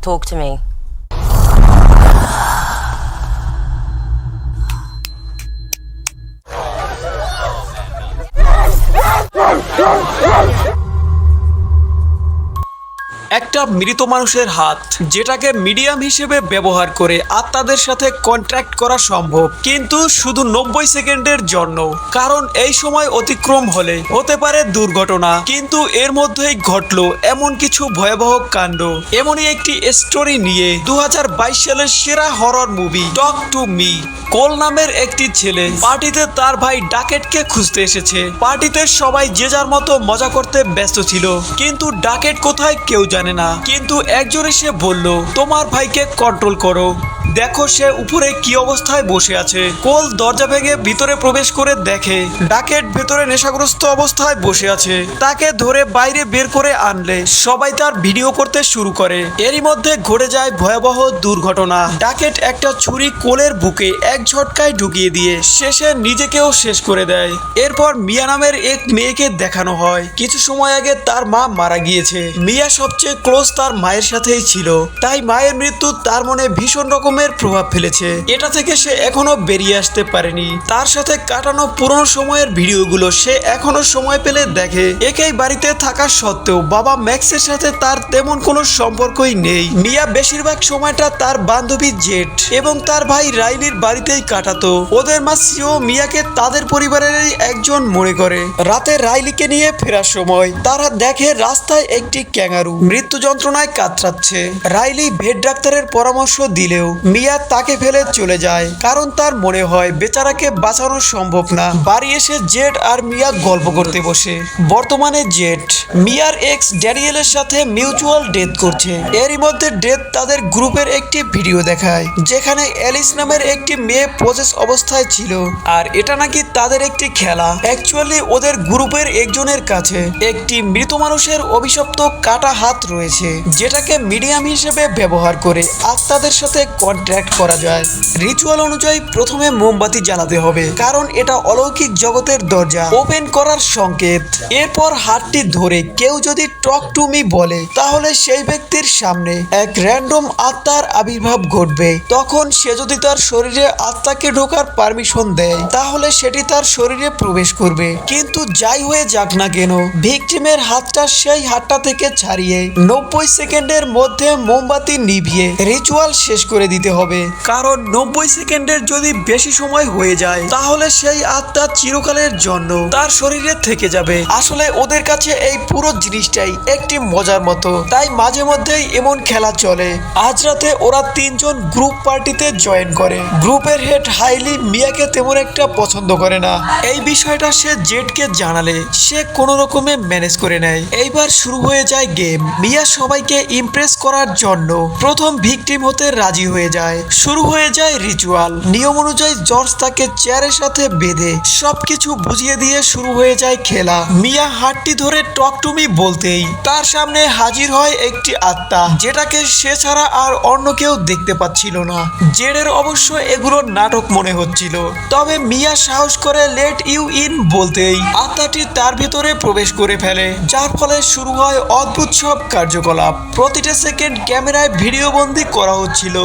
Talk to me. একটা মৃত মানুষের হাত, যেটাকে মিডিয়াম হিসেবে ব্যবহার করে আত্মাদের সাথে কন্ট্রাক্ট করা সম্ভব, কিন্তু শুধু নব্বই সেকেন্ডের জন্য। কারণ এই সময় অতিক্রম হলে হতে পারে দুর্ঘটনা, কিন্তু এর মধ্যেই ঘটলো এমন কিছু ভয়াবহ কাণ্ড। এমনই একটি স্টোরি নিয়ে দু হাজার বাইশ সালের সেরা horror movie Talk to Me Cole নামের একটি ছেলে পার্টিতে তার ভাই ডাকেটকে খুঁজতে এসেছে। পার্টিতে সবাই যে যার মতো মজা করতে ব্যস্ত ছিল, কিন্তু ডাকেট কোথায় কেউ জানে না। কিন্তু একজন সে বলল তোমার ভাইকে কন্ট্রোল করো। দেখো সে উপরে কি অবস্থায় বসে আছে। কোল দরজা ভেঙে ভিতরে প্রবেশ করে দেখে ডাকেট ভেতরে নেশাগ্রস্ত অবস্থায় বসে আছে। তাকে ধরে বাইরে বের করে আনলে, সবাই তার ভিডিও করতে শুরু করে। এরই মধ্যে ঘটে যায় ভয়াবহ দুর্ঘটনা। ডাকেট একটা ছুরি কোলের বুকে এক ঝটকায় ঢুকিয়ে দিয়ে শেষে নিজেকেও শেষ করে দেয়। এরপর মিয়া নামের এক মেয়েকে দেখানো হয়। কিছু সময় আগে তার মা মারা গিয়েছে। মিয়া সবচেয়ে ক্লোজ তার মায়ের সাথেই ছিল। তাই মায়ের মৃত্যু তার মনে ভীষণ রকমের প্রভাব ফেলেছে। এটা থেকে সে এখনও বেরিয়ে আসতে পারেনি। তার সাথে কাটানো পুরনো সময়ের ভিডিওগুলো সে এখনও সময় পেলে দেখে। একেই বাড়িতে থাকা সত্ত্বেও বাবা ম্যাক্সের সাথে তার তেমন কোনো সম্পর্কই নেই। মিয়া বেশিরভাগ সময়টা তার বান্ধবী জেট এবং তার ভাই রাইলির বাড়িতেই কাটাতো। ওদের মা সিও মিয়াকে তাদের পরিবারেরই একজন মনে করে। রাতে রাইলিকে নিয়ে ফেরার সময় তারা দেখে রাস্তায় একটি ক্যাঙ্গারু। মৃত্যু যন্ত্রণায় কাতরাচ্ছে। রাইলি ভেট ডাক্তারের পরামর্শ দিলেও মিয়া তাকে ফেলে চলে যায়। কারণ তার মনে হয়, বেচারাকে বাঁচানো সম্ভব না। বাড়ি এসে জেট আর মিয়া গল্প করতে বসে। বর্তমানে জেট, মিয়ার এক্স ড্যানিয়েলের সাথে মিউচুয়াল ডেথ করছে। এরই মধ্যে ডেথ তাদের গ্রুপের একটি ভিডিও দেখায়, যেখানে অ্যালিস নামের একটি মেয়ে প্রসেস অবস্থায় ছিল। আর এটা নাকি তাদের একটি খেলা। অ্যাকচুয়ালি ওদের গ্রুপের একজনের কাছে একটি মৃত মানুষের অভিশপ্ত কাটা হাত রয়েছে, যেটাকে মিডিয়াম হিসেবে ব্যবহার করে আত্মাদের সাথে কন্ট্রাক্ট করা যায়। রিচুয়াল অনুযায়ী প্রথমে মোমবাতি জ্বালাতে হবে, কারণ এটা অলৌকিক জগতের দরজা। ওপেন করার সংকেত। এরপর হাতটি ধরে কেউ যদি টক টু মি বলে, তাহলে সেই ব্যক্তির সামনে এক র্যান্ডম আত্মার আবির্ভাব ঘটবে। তখন সে যদি তার শরীরে আত্মাকে ঢোকার পারমিশন দেয়, তাহলে সেটি তার শরীরে প্রবেশ করবে। কিন্তু যাই হয়ে যাক না কেন, ভিকটিমের হাতটা সেই হাতটা থেকে ছাড়িয়ে নব্বই সেকেন্ডের মধ্যে মোমবাতি নিভিয়ে রিচুয়াল শেষ করে দিতে হবে। কারণ নব্বই সেকেন্ডের যদি বেশি সময় হয়ে যায়, তাহলে সেই আত্মা চিরকালের জন্য তার শরীরে থেকে যাবে। আসলে ওদের কাছে এই পুরো জিনিসটাই একটি মজার মতো। তাই মাঝে মধ্যেই এমন খেলা চলে। আজ রাতে ওরা তিনজন গ্রুপ পার্টিতে জয়েন করে। গ্রুপের হেড হাইলি মিয়াকে তেমন একটা পছন্দ করে না। এই বিষয়টা সে জেটকে জানালে। সে কোনো রকমে ম্যানেজ করে নেয়। এইবার শুরু হয়ে যায় গেম মিয়া সবাইকে ইমপ্রেস করার জন্য প্রথম ভিকটিম হতে রাজি হয়ে যায়। শুরু হয়ে যায় রিচুয়াল নিয়ম অনুযায়ী জর্জ তাকে চেয়ারের সাথে বেঁধে সবকিছু বুঝিয়ে দিয়ে শুরু হয়ে যায় খেলা। মিয়া হাতটি ধরে টক টুমি বলতেই তার সামনে হাজির হয় একটি আত্মা, যেটাকে সে ছাড়া আর অন্য কেউ দেখতে পাচ্ছিল না। জেডের অবশ্য এগুলো নাটক মনে হচ্ছিল। তবে মিয়া সাহস করে লেট ইউ ইন বলতেই আত্মাটি তার ভিতরে প্রবেশ করে ফেলে, যার ফলে শুরু হয় অদ্ভুত সব কার্যকলাপ। প্রতিটা সেকেন্ড ক্যামেরায় ভিডিও বন্দি করা হচ্ছিল।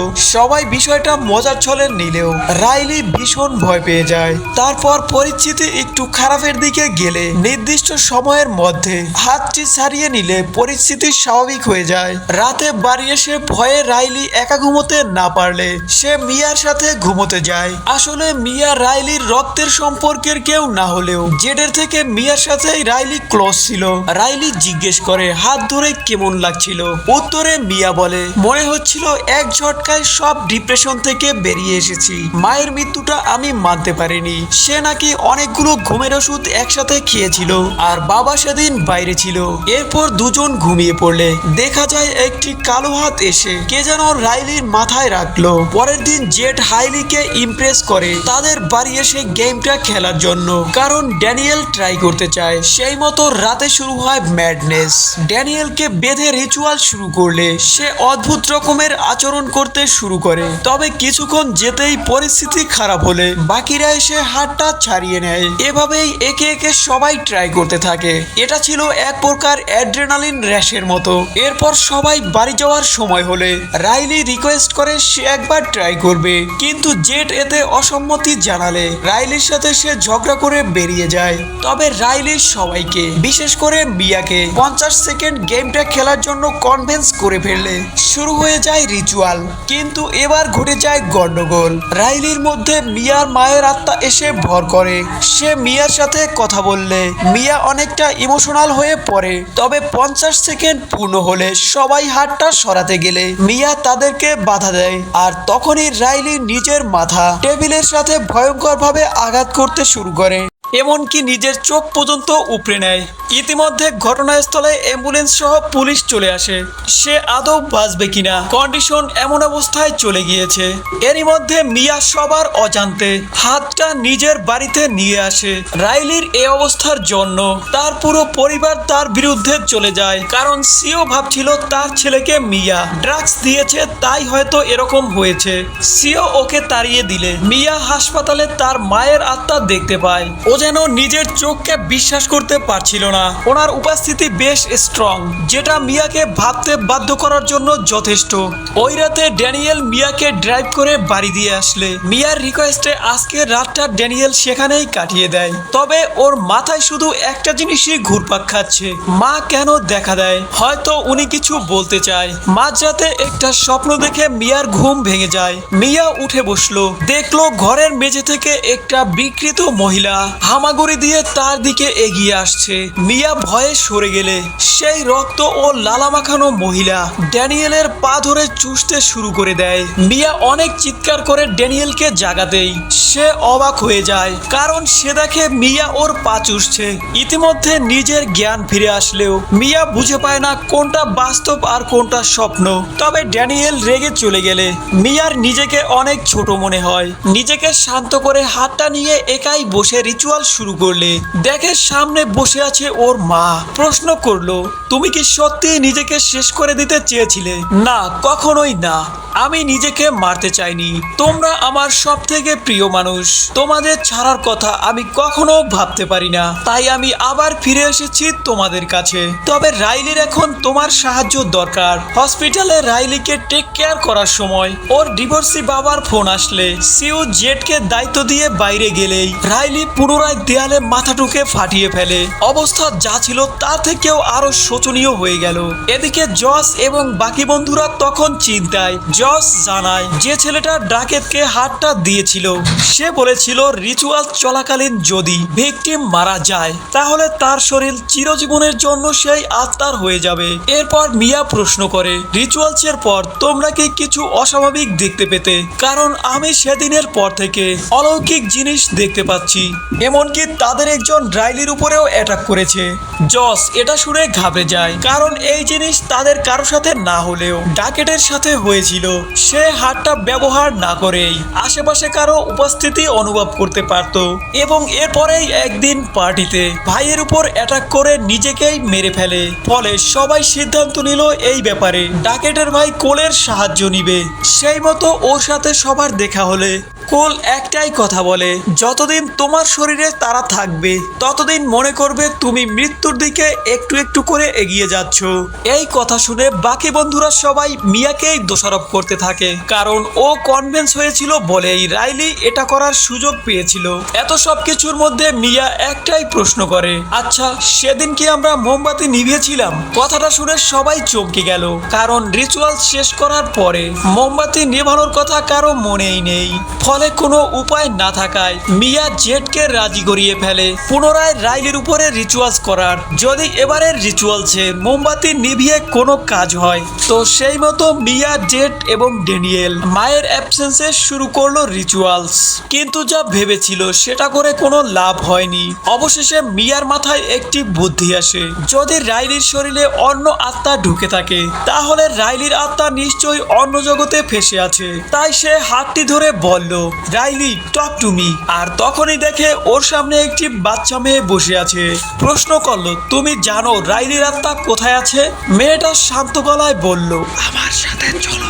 সবাই বিষয়টা মজার ছলে নিলেও রাইলি ভীষণ ভয় পেয়ে যায়। তারপর পরিস্থিতি একটু খারাপের দিকে গেলে নির্দিষ্ট সময়ের মধ্যে হাতটি ছাড়িয়ে নিলে পরিস্থিতি স্বাভাবিক হয়ে যায়। রাতে বাড়ি এসে ভয়ে রাইলি একা ঘুমোতে না পারলে সে মিয়ার সাথে ঘুমোতে যায়। আসলে মিয়া রাইলির রক্তের সম্পর্কের কেউ না হলেও জেডের থেকে মিয়ার সাথে রাইলি ক্লোজ ছিল। রাইলি জিজ্ঞেস করে, হাত ধরে কেমন লাগছিল? উত্তরে মিয়া বলে, মনে হচ্ছিল এক ঝটকায় সব ডিপ্রেশন থেকে বেরিয়ে এসেছি। মায়ের মৃত্যুটা আমি মানতে পারিনি। সে নাকি অনেকগুলো ঘুমের ওষুধ একসাথে খেয়েছিল আর বাবা সেদিন বাইরে ছিল। এরপর দুজন ঘুমিয়ে পড়লে। দেখা যায় একটি কালো হাত এসে কে যেন রাইলির মাথায় রাখল। পরের দিন জেট হাইলিকে ইমপ্রেস করে তাদের বাড়ি এসে গেমটা খেলার জন্য। কারণ ড্যানিয়েল ট্রাই করতে চায়। সেই মতো রাতে শুরু হয় ম্যাডনেস ড্যানিয়েলকে বেঁধে রিচুয়াল শুরু করলে সে অদ্ভুত রকমের আচরণ করতে শুরু করে। তবে কিছুক্ষণ যেতেই পরিস্থিতি খারাপ হলে বাকিরা এসে হাতটা ছাড়িয়ে নেয়। এভাবেই একে একে সবাই ট্রাই করতে থাকে। এটা ছিল এক প্রকার অ্যাড্রেনালিন র্যাশের মতো। এরপর সবাই বাড়ি যাওয়ার সময় হলে রাইলি রিকোয়েস্ট করে সে একবার ট্রাই করবে। কিন্তু জেট এতে অসম্মতি জানালে রাইলির সাথে সে ঝগড়া করে বেরিয়ে যায়। তবে রাইলির সবাইকে, বিশেষ করে বিয়াকে পঞ্চাশ সেকেন্ড গেমটা খেলার জন্য কনভেন্স করে ফেললে। শুরু হয়ে যায় রিচুয়াল কিন্তু এবার ঘটে যায় গন্ডগোল রাইলির মধ্যে মিয়ার মায়ের আত্মা এসে ভর করে। সে মিয়ার সাথে কথা বললে। মিয়া অনেকটা ইমোশনাল হয়ে পড়ে। তবে পঞ্চাশ সেকেন্ড পূর্ণ হলে সবাই হাতটা সরাতে গেলে মিয়া তাদেরকে বাধা দেয়। আর তখনই রাইলি নিজের মাথা টেবিলের সাথে ভয়ঙ্করভাবে আঘাত করতে শুরু করে। এমনকি নিজের চোখ পর্যন্ত উপড়ে নেয়। ইতিমধ্যে ঘটনাস্থলে অ্যাম্বুলেন্স সহ পুলিশ চলে আসে। সে আদৌ বাঁচবে কিনা? কন্ডিশন এমন অবস্থায় চলে গিয়েছে। এরই মধ্যে মিয়া সবার অজান্তে হাতটা নিজের বাড়িতে নিয়ে আসে। রাইলির এই অবস্থার জন্য তার পুরো পরিবার তার বিরুদ্ধে চলে যায়। কারণ সিও ভাবছিল তার ছেলেকে মিয়া ড্রাগস দিয়েছে, তাই হয়তো এরকম হয়েছে। সিও ওকে তাড়িয়ে দিলে। মিয়া হাসপাতালে তার মায়ের আত্মা দেখতে পায়। ও যেন নিজের চোখকে বিশ্বাস করতে পারছিল না। ওনার উপস্থিতি বেশ স্ট্রং যেটা মিয়াকে ভাবতে বাধ্য করার জন্য যথেষ্ট। ওই রাতে ড্যানিয়েল মিয়াকে ড্রাইভ করে বাড়ি দিয়ে আসলে। মিয়ার রিকোয়েস্টে আজকে রাতটা ড্যানিয়েল সেখানেই কাটিয়ে দেয়। তবে ওর মাথায় শুধু একটা জিনিসই ঘুরপাক খাচ্ছে। মা কেন দেখা দেয়? হয়তো উনি কিছু বলতে চায়। মাঝরাতে একটা স্বপ্ন দেখে মিয়ার ঘুম ভেঙে যায়। মিয়া উঠে বসল। দেখল ঘরের মেঝে থেকে একটা বিকৃত মহিলা। হামাগুড়ি দিয়ে তার দিকে এগিয়ে আসছে। মিয়া ভয়ে সরে গেলে। সেই রক্ত ও লালা মাখানো মহিলা ড্যানিয়েলের পা ধরে চুষতে শুরু করে দেয়। মিয়া অনেক চিৎকার করে ড্যানিয়েলকে জাগাতেই। সে অবাক হয়ে যায়, কারণ সে দেখে মিয়া ওর পা চুষছে। ইতিমধ্যে নিজের জ্ঞান ফিরে আসলেও মিয়া বুঝে পায় না কোনটা বাস্তব আর কোনটা স্বপ্ন। তবে ড্যানিয়েল রেগে চলে গেলে মিয়ার নিজেকে অনেক ছোট মনে হয়। নিজেকে শান্ত করে হাতটা নিয়ে একাই বসে রিচুয়াল শুরু করলে দেখে সামনে বসে আছে ওর মা। প্রশ্ন করল, তুমি কি সত্যি নিজেকে শেষ করে দিতে চেয়েছিলে? না, কখনোই না। আমি নিজেকে মারতে চাইনি। তোমরা আমার সব থেকে প্রিয় মানুষ। তোমাদের ছাড়ার কথা আমি কখনো ভাবতে পারি না। তাই আমি আবার ফিরে এসেছি তোমাদের কাছে। তবে রাইলির এখন তোমার সাহায্য দরকার। হসপিটালে রাইলিকে টেক কেয়ার করার সময় ওর ডিভোর্সি বাবার ফোন আসলে। সিউ জেটকে দায়িত্ব দিয়ে বাইরে গেলেই রাইলি পুনরায় দেয়ালে মাথা ঢুকে ফাটিয়ে ফেলে। অবস্থা যা ছিল তার থেকেও আরও শোচনীয় হয়ে গেল। এদিকে জস এবং বাকি বন্ধুরা তখন চিন্তায়। জস জানায়, যে ছেলেটা ডাকেতকে হাতটা দিয়েছিল, সে বলেছিল রিচুয়াল চলাকালীন যদি ভিকটিম মারা যায়, তাহলে তার শরীর চিরজীবনের জন্য সেই আত্মার হয়ে যাবে। এরপর মিয়া প্রশ্ন করে, রিচুয়ালসের পর তোমরা কি কিছু অস্বাভাবিক দেখতে পেতে? কারণ আমি সেদিনের পর থেকে অলৌকিক জিনিস দেখতে পাচ্ছি। এমনকি তাদের একজন ড্রাইলির উপরেও অ্যাটাক করেছে। জস, এটা শুনে ঘাবড়ে যায়। কারণ এই জিনিস তাদের কারও সাথে না হলেও ডাকেটের সাথে হয়েছিল। সে হাতটা ব্যবহার না করেই আশেপাশে কারও উপস্থিতি অনুভব করতে পারত। এবং এরপরেই একদিন পার্টিতে ভাইয়ের উপর অ্যাটাক করে নিজেকেই মেরে ফেলে। ফলে সবাই সিদ্ধান্ত নিল এই ব্যাপারে ডাকেটের ভাই কোলের সাহায্য নিবে। সেই মতো ওর সাথে সবার দেখা হলে কোল একটাই কথা বলে, যতদিন তোমার শরীরে তারা থাকবে, ততদিন মনে করবে তুমি মৃত্যুর দিকে একটু একটু করে এগিয়ে যাচ্ছ। এই কথা শুনে বাকি বন্ধুরা সবাই মিয়াকেই দোষারোপ করতে থাকে। কারণ ও কনভেন্স হয়েছিল বলেই রাইলি এটা করার সুযোগ পেয়েছিল। এত সব কিছুর মধ্যে মিয়া একটাই প্রশ্ন করে আচ্ছা সেদিন কি আমরা মোমবাতি নিভিয়েছিলাম? কথাটা শুনে সবাই চমকে গেল। কারণ রিচুয়াল শেষ করার পরে মোমবাতি নেভানোর কথা কারও মনেই নেই। ফলে কোনো উপায় না থাকায় মিয়া জেটকে রাজি করিয়ে ফেলে। পুনরায় রাইলের উপরে রিচুয়ালস করার। যদি এবারের রিচুয়ালসে মোমবাতি নিভিয়ে কোনো কাজ হয়, তো সেই মতো মিয়া জেট এবং ডেনিয়েল মায়ের অ্যাবসেন্সে শুরু করল রিচুয়ালস কিন্তু যা ভেবেছিল সেটা করে কোনো লাভ হয়নি। অবশেষে মিয়ার মাথায় একটি বুদ্ধি আসে। যদি রাইলির শরীরে অন্য আত্মা ঢুকে থাকে, তাহলে রাইলির আত্মা নিশ্চয়ই অন্য জগতে ফেসে আছে। তাই সে হাতটি ধরে বলল রাইলি টক টু মি আর তখনই দেখে ওর সামনে একটি বাচ্চা মেয়ে বসে আছে। প্রশ্ন করল, তুমি জানো রাইলির আত্মা কোথায় আছে? মেয়েটা শান্ত গলায় বলল, আমার সাথে চলো।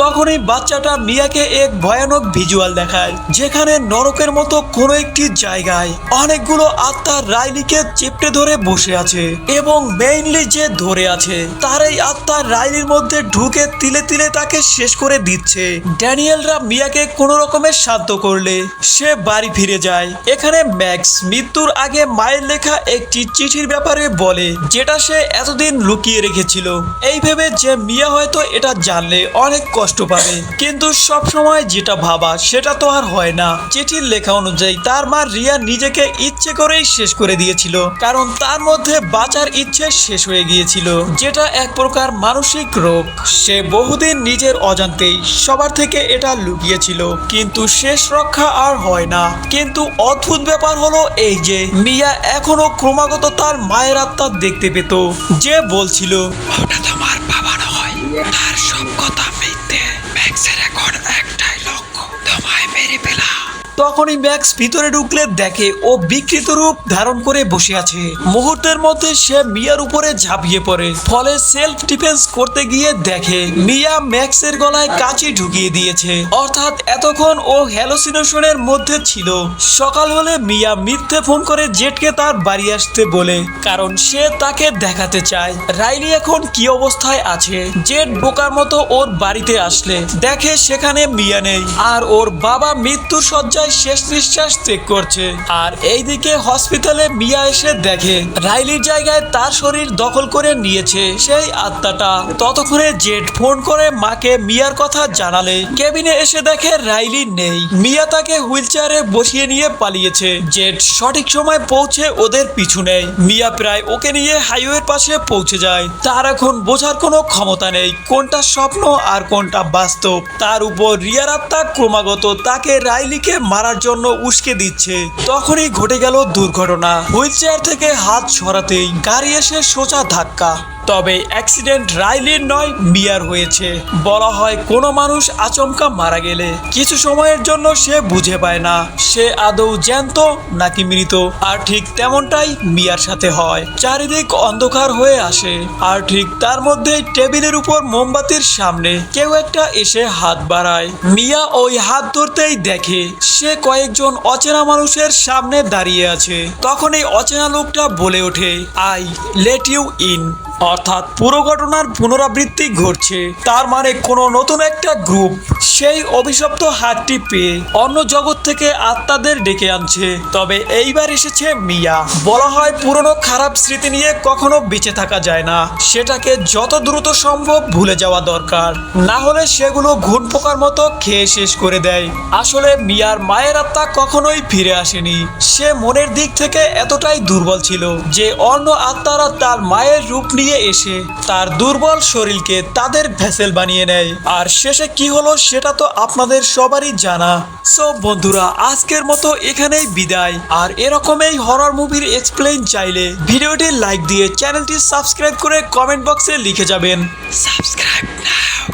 তখনই বাচ্চাটা মিয়াকে এক ভয়ানক ভিজুয়াল দেখায়, যেখানে নরকের মতো কোনো একটি জায়গায় অনেকগুলো আত্মা রাইলিকে চেপটে ধরে বসে আছে এবং মেইনলি যে ধরে আছে, তার এই আত্মা রাইলির মধ্যে ঢুকে তিলে তিলে তাকে শেষ করে দিচ্ছে। ড্যানিয়েলরা মিয়াকে কোনো রকমের শান্ত করলে সে বাড়ি ফিরে যায়। এখানে ম্যাক্স মৃত্যুর আগে মায়ের লেখা একটি চিঠির ব্যাপারে বলে যেটা সে এতদিন লুকিয়ে রেখেছিল। এই ভেবে যে মিয়া হয়তো এটা জানলে অনেক কষ্ট পাবে। কিন্তু সব সময় যেটা ভাবা, সেটা তো আর হয় না। চিঠির লেখা অনুযায়ী তার মা রিয়া নিজেকে ইচ্ছে করেই শেষ করে দিয়েছিল। কারণ তার মধ্যে বাঁচার ইচ্ছে শেষ হয়ে গিয়েছিল, যেটা এক প্রকার মানসিক রোগ। সে বহুদিন নিজের অজান্তেই সবার থেকে এটা লুকিয়েছিল। কিন্তু শেষ রক্ষা আর হয় না। কিন্তু অদ্ভুত ব্যাপার হলো এই যে, মিয়া এখনও ক্রমাগত তার মায়ের আত্মা দেখতে পেত। যে বলছিল ওটা তোমার বাবা নয় তার সব কথা মিথ্যে। ম্যাক্সের এখন একটাই লক্ষ্য তোমায় মেরে ফেলা। তখনই ম্যাক্স ভিতরে ঢুকলে দেখে ও বিকৃত রূপ ধারণ করে বসে আছে। মুহূর্তের মধ্যে সে মিয়ার উপরে ঝাঁপিয়ে পড়ে। ফলে সেলফ ডিফেন্স করতে গিয়ে দেখে মিয়া ম্যাক্সের গলায় কাঁচি ঢুকিয়ে দিয়েছে। অর্থাৎ এতক্ষণ ও হ্যালোসিনেশনের মধ্যে ছিল। সকাল হলে মিয়া মিথ্যে ফোন করে জেটকে তার বাড়ি আসতে বলে, কারণ সে তাকে দেখাতে চায়। রাইলি এখন কি অবস্থায় আছে? জেট বোকার মতো ওর বাড়িতে আসলে। দেখে সেখানে মিয়া নেই। আর ওর বাবা মৃত্যুর শয্যায় শেষ নিঃশ্বাস ত্যাগ করছে। আর এইদিকে হসপিটালে মিয়া এসে দেখে, রাইলির জায়গায় তার শরীর দখল করে নিয়েছে সেই আত্মাটা। ততক্ষণে জেট ফোন করে মাকে মিয়ার কথা জানালে। কেবিনে এসে দেখে রাইলি নেই। মিয়া তাকে হুইল চেয়ারে বসিয়ে নিয়ে পালিয়েছে। জেট সঠিক সময় পৌঁছে ওদের পিছু নেয়। মিয়া প্রায় ওকে নিয়ে হাইওয়ের পাশে পৌঁছে যায়। তার এখন বোঝার কোনো ক্ষমতা নেই। কোনটা স্বপ্ন আর কোনটা বাস্তব, তার উপর রিয়ার আত্মা ক্রমাগত তাকে রাইলিকে মারার জন্য উস্কে দিচ্ছে। তখনই ঘটে গেল দুর্ঘটনা। হুইল চেয়ার থেকে হাত সরাতেই গাড়ি এসে সোজা ধাক্কা। তবে অ্যাক্সিডেন্ট রাইলির নয় মিয়ার হয়েছে। বলা হয় কোনো মানুষ আচমকা মারা গেলে। কিছু সময়ের জন্য সে বুঝে পায় না। সে আদৌ জ্যান্ত নাকি মৃত? আর ঠিক তেমনটাই মিয়ার সাথে হয়। চারিদিক অন্ধকার হয়ে আসে। আর ঠিক তার মধ্যেই টেবিলের উপর মোমবাতির সামনে কেউ একটা এসে হাত বাড়ায়। মিয়া ওই হাত ধরতেই দেখে সে কয়েকজন অচেনা মানুষের সামনে দাঁড়িয়ে আছে। তখন এই অচেনা লোকটা বলে ওঠে, আই, লেট ইউ ইন। অর্থাৎ পুরো ঘটনার পুনরাবৃত্তি ঘটছে। তার মানে কোনো নতুন একটা গ্রুপ সেই অভিশপ্ত হাতটি পেয়ে অন্য জগৎ থেকে আত্মাদের ডেকে আনছে। তবে এইবার এসেছে মিয়া। বলা হয় পুরনো খারাপ স্মৃতি নিয়ে কখনো বেঁচে থাকা যায় না। সেটাকে যত দ্রুত সম্ভব ভুলে যাওয়া দরকার। না হলে সেগুলো ঘুণ পোকার মতো খেয়ে শেষ করে দেয়। আসলে মিয়ার মায়ের আত্মা কখনোই ফিরে আসেনি। সে মনের দিক থেকে এতটাই দুর্বল ছিল যে অন্য আত্মারা তার মায়ের রূপ নিয়ে এসে তার দুর্বল শরীরকে তাদের ভেসেল বানিয়ে নেয়। আর শেষে কি হলো সেটা তো আপনাদের সবারই জানা। সো বন্ধুরা, আজকের মতো এখানেই বিদায়। আর এরকমই হরর মুভির এক্সপ্লেন চাইলে ভিডিওটি লাইক দিয়ে চ্যানেলটি সাবস্ক্রাইব করে কমেন্ট বক্সে লিখে যাবেন। সাবস্ক্রাইব নাও